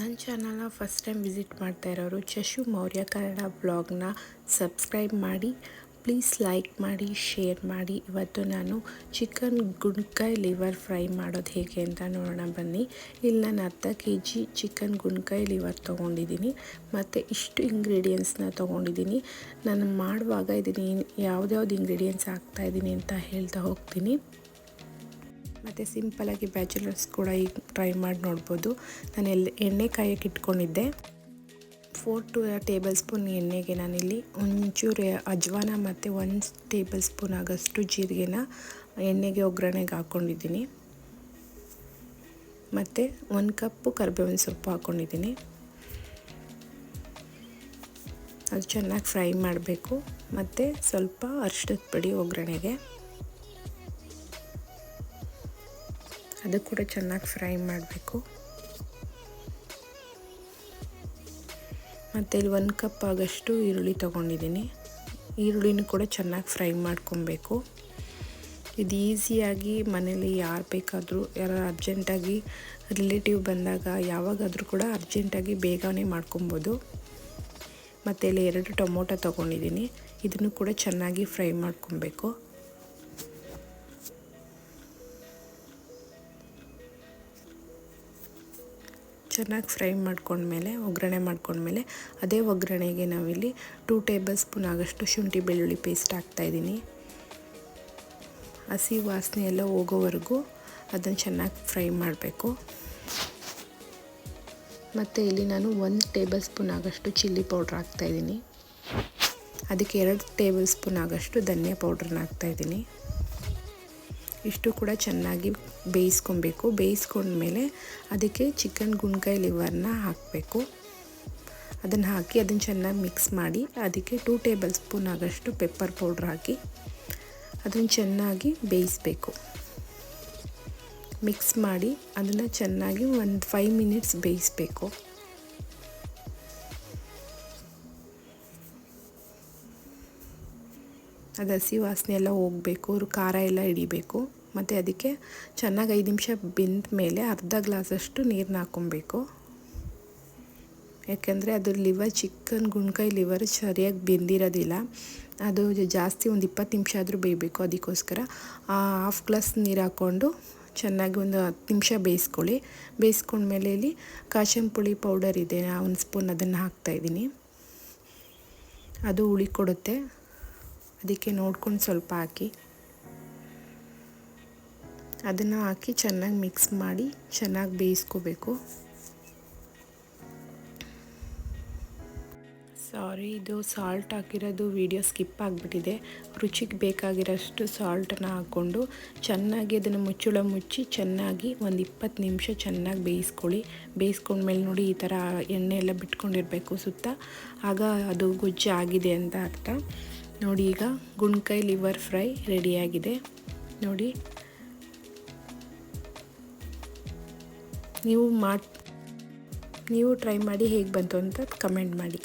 ನನ್ನ ಚಾನಲ್ನ first time visit ಮಾಡ್ತಾ ಇರೋರು ಚಶು ಮೌರ್ಯ ಕನ್ನಡ ಬ್ಲಾಗ್ನ ಸಬ್ಸ್ಕ್ರೈಬ್ ಮಾಡಿ, ಪ್ಲೀಸ್ ಲೈಕ್ ಮಾಡಿ, ಶೇರ್ ಮಾಡಿ. ಇವತ್ತು ನಾನು ಚಿಕನ್ ಗುಣ್ಕಾಯಿ ಲಿವರ್ ಫ್ರೈ ಮಾಡೋದು ಹೇಗೆ ಅಂತ ನೋಡೋಣ ಬನ್ನಿ. ಇಲ್ಲಿ ನಾನು ಅರ್ಧ ಕೆ ಜಿ ಚಿಕನ್ ಗುಣ್ಕಾಯಿ ಲಿವರ್ ತೊಗೊಂಡಿದ್ದೀನಿ. ಮತ್ತು ಇಷ್ಟು ಇಂಗ್ರೀಡಿಯೆಂಟ್ಸ್ನ ತೊಗೊಂಡಿದ್ದೀನಿ. ನಾನು ಮಾಡುವಾಗ ಇದನ್ನು ಯಾವ್ದ್ಯಾವ್ದು ಇಂಗ್ರೀಡಿಯೆಂಟ್ಸ್ ಹಾಕ್ತಾಯಿದ್ದೀನಿ ಅಂತ ಹೇಳ್ತಾ ಹೋಗ್ತೀನಿ. ಮತ್ತು ಸಿಂಪಲಾಗಿ ಬ್ಯಾಚುಲರ್ಸ್ ಕೂಡ ಈಗ ಟ್ರೈ ಮಾಡಿ ನೋಡ್ಬೋದು. ನಾನು ಎಲ್ಲಿ ಎಣ್ಣೆ ಕಾಯಕ್ಕೆ ಇಟ್ಕೊಂಡಿದ್ದೆ. ಫೋರ್ ಟು ಟೇಬಲ್ ಸ್ಪೂನ್ ಎಣ್ಣೆಗೆ ನಾನಿಲ್ಲಿ ಒಂಚೂರು ಅಜ್ವಾನ ಮತ್ತು ಒಂದು ಟೇಬಲ್ ಸ್ಪೂನ್ ಆಗೋಷ್ಟು ಜೀರಿಗೆನ ಎಣ್ಣೆಗೆ ಒಗ್ಗರಣೆಗೆ ಹಾಕ್ಕೊಂಡಿದ್ದೀನಿ ಮತ್ತು ಒಂದು ಕಪ್ಪು ಕರಿಬೇವಿನ ಸೊಪ್ಪು ಹಾಕ್ಕೊಂಡಿದ್ದೀನಿ ಅದು ಚೆನ್ನಾಗಿ ಫ್ರೈ ಮಾಡಬೇಕು. ಮತ್ತು ಸ್ವಲ್ಪ ಅರ್ಶಿಣದ ಪುಡಿ ಒಗ್ಗರಣೆಗೆ. ಅದು ಕೂಡ ಚೆನ್ನಾಗಿ ಫ್ರೈ ಮಾಡಬೇಕು. ಮತ್ತು ಇಲ್ಲಿ ಒಂದು ಕಪ್ ಆಗಷ್ಟು ಈರುಳ್ಳಿ ತೊಗೊಂಡಿದ್ದೀನಿ. ಈರುಳ್ಳಿನೂ ಕೂಡ ಚೆನ್ನಾಗಿ ಫ್ರೈ ಮಾಡ್ಕೊಬೇಕು. ಇದು ಈಸಿಯಾಗಿ ಮನೇಲಿ ಯಾರು ಬೇಕಾದರೂ, ಯಾರು ಅರ್ಜೆಂಟಾಗಿ ರಿಲೇಟಿವ್ ಬಂದಾಗ ಯಾವಾಗಾದರೂ ಕೂಡ ಅರ್ಜೆಂಟಾಗಿ ಬೇಗನೆ ಮಾಡ್ಕೊಬೋದು. ಮತ್ತು ಇಲ್ಲಿ ಎರಡು ಟೊಮೊಟೊ ತೊಗೊಂಡಿದ್ದೀನಿ. ಇದನ್ನು ಕೂಡ ಚೆನ್ನಾಗಿ ಫ್ರೈ ಮಾಡ್ಕೊಬೇಕು. ಚೆನ್ನಾಗಿ ಫ್ರೈ ಮಾಡ್ಕೊಂಡ್ಮೇಲೆ ಒಗ್ಗರಣೆ ಮಾಡ್ಕೊಂಡ್ಮೇಲೆ ಅದೇ ಒಗ್ಗರಣೆಗೆ ನಾವಿಲ್ಲಿ ಟೂ ಟೇಬಲ್ ಸ್ಪೂನ್ ಆಗೋಷ್ಟು ಶುಂಠಿ ಬೆಳ್ಳುಳ್ಳಿ ಪೇಸ್ಟ್ ಹಾಕ್ತಾಯಿದ್ದೀನಿ ಹಸಿ ವಾಸನೆ ಎಲ್ಲ ಹೋಗೋವರೆಗೂ ಅದನ್ನು ಚೆನ್ನಾಗಿ ಫ್ರೈ ಮಾಡಬೇಕು. ಮತ್ತು ಇಲ್ಲಿ ನಾನು ಒಂದು ಟೇಬಲ್ ಸ್ಪೂನ್ ಆಗೋಷ್ಟು ಚಿಲ್ಲಿ ಪೌಡ್ರ್ ಹಾಕ್ತಾಯಿದ್ದೀನಿ ಅದಕ್ಕೆ ಎರಡು ಟೇಬಲ್ ಸ್ಪೂನ್ ಆಗೋಷ್ಟು ಧನಿಯಾ ಪೌಡ್ರನ್ನ ಹಾಕ್ತಾಯಿದ್ದೀನಿ ಇಷ್ಟು ಕೂಡ ಚೆನ್ನಾಗಿ ಬೇಯಿಸ್ಕೊಬೇಕು. ಬೇಯಿಸ್ಕೊಂಡ್ಮೇಲೆ ಅದಕ್ಕೆ ಚಿಕನ್ ಗುಣ್ಕಾಯಿ ಲಿವರ್ನ ಹಾಕಬೇಕು. ಅದನ್ನು ಹಾಕಿ ಅದನ್ನು ಚೆನ್ನಾಗಿ ಮಿಕ್ಸ್ ಮಾಡಿ ಅದಕ್ಕೆ ಟೂ ಟೇಬಲ್ ಸ್ಪೂನ್ ಆಗೋಷ್ಟು ಪೆಪ್ಪರ್ ಪೌಡ್ರ್ ಹಾಕಿ ಅದನ್ನು ಚೆನ್ನಾಗಿ ಬೇಯಿಸಬೇಕು. ಮಿಕ್ಸ್ ಮಾಡಿ ಅದನ್ನು ಚೆನ್ನಾಗಿ ಒಂದು ಫೈವ್ ಮಿನಿಟ್ಸ್ ಬೇಯಿಸಬೇಕು. ಅದು ಹಸಿ ವಾಸನೆ ಎಲ್ಲ ಹೋಗಬೇಕು ಖಾರ ಎಲ್ಲ ಹಿಡಿಬೇಕು, ಮತ್ತು ಅದಕ್ಕೆ ಚೆನ್ನಾಗಿ ಐದು ನಿಮಿಷ ಬೆಂದ ಮೇಲೆ ಅರ್ಧ ಗ್ಲಾಸಷ್ಟು ನೀರನ್ನ ಹಾಕ್ಕೊಬೇಕು. ಯಾಕೆಂದರೆ ಅದು ಲಿವರ್ ಚಿಕನ್ ಗುಣ್ಕಾಯಿ ಲಿವರ್ ಸರಿಯಾಗಿ ಬೆಂದಿರೋದಿಲ್ಲ. ಅದು ಜಾಸ್ತಿ ಒಂದು ಇಪ್ಪತ್ತು ನಿಮಿಷ ಆದರೂ ಬೇಯಬೇಕು ಅದಕ್ಕೋಸ್ಕರ. ಹಾಫ್ ಗ್ಲಾಸ್ ನೀರು ಹಾಕ್ಕೊಂಡು ಚೆನ್ನಾಗಿ ಒಂದು ಹತ್ತು ನಿಮಿಷ ಬೇಯಿಸ್ಕೊಳ್ಳಿ. ಬೇಯಿಸ್ಕೊಂಡ್ಮೇಲೆ ಇಲ್ಲಿ ಕಾಶಂ ಪುಳಿ ಪೌಡರ್ ಇದೆ ಒಂದು ಸ್ಪೂನ್ ಅದನ್ನು ಹಾಕ್ತಾಯಿದ್ದೀನಿ ಅದು ಹುಳಿ ಕೊಡುತ್ತೆ. ಅದಕ್ಕೆ ನೋಡ್ಕೊಂಡು ಸ್ವಲ್ಪ ಹಾಕಿ. ಅದನ್ನು ಹಾಕಿ ಚೆನ್ನಾಗಿ ಮಿಕ್ಸ್ ಮಾಡಿ ಚೆನ್ನಾಗಿ ಬೇಯಿಸ್ಕೋಬೇಕು. ಸಾರಿ ಇದು ಸಾಲ್ಟ್ ಹಾಕಿರೋದು ವಿಡಿಯೋ ಸ್ಕಿಪ್ ಆಗಿಬಿಟ್ಟಿದೆ. ರುಚಿಗೆ ಬೇಕಾಗಿರೋಷ್ಟು ಸಾಲ್ಟನ್ನು ಹಾಕ್ಕೊಂಡು ಚೆನ್ನಾಗಿ ಅದನ್ನು ಮುಚ್ಚಳ ಮುಚ್ಚಿ ಚೆನ್ನಾಗಿ ಒಂದು ಇಪ್ಪತ್ತು ನಿಮಿಷ ಚೆನ್ನಾಗಿ ಬೇಯಿಸ್ಕೊಳ್ಳಿ. ಬೇಯಿಸ್ಕೊಂಡ್ಮೇಲೆ ನೋಡಿ ಈ ಥರ ಎಣ್ಣೆ ಎಲ್ಲ ಬಿಟ್ಕೊಂಡಿರಬೇಕು ಸುತ್ತ. ಆಗ ಅದು ಗೊಜ್ಜು ಆಗಿದೆ ಅಂತ ಅರ್ಥ. ನೋಡಿ ಈಗ ಗುಣ್ಕಾಯಿ ಲಿವರ್ ಫ್ರೈ ರೆಡಿಯಾಗಿದೆ. ನೋಡಿ. ನೀವು ಮಾಡಿ, ನೀವು ಟ್ರೈ ಮಾಡಿ ಹೇಗೆ ಬಂತು ಅಂತ ಕಮೆಂಟ್ ಮಾಡಿ.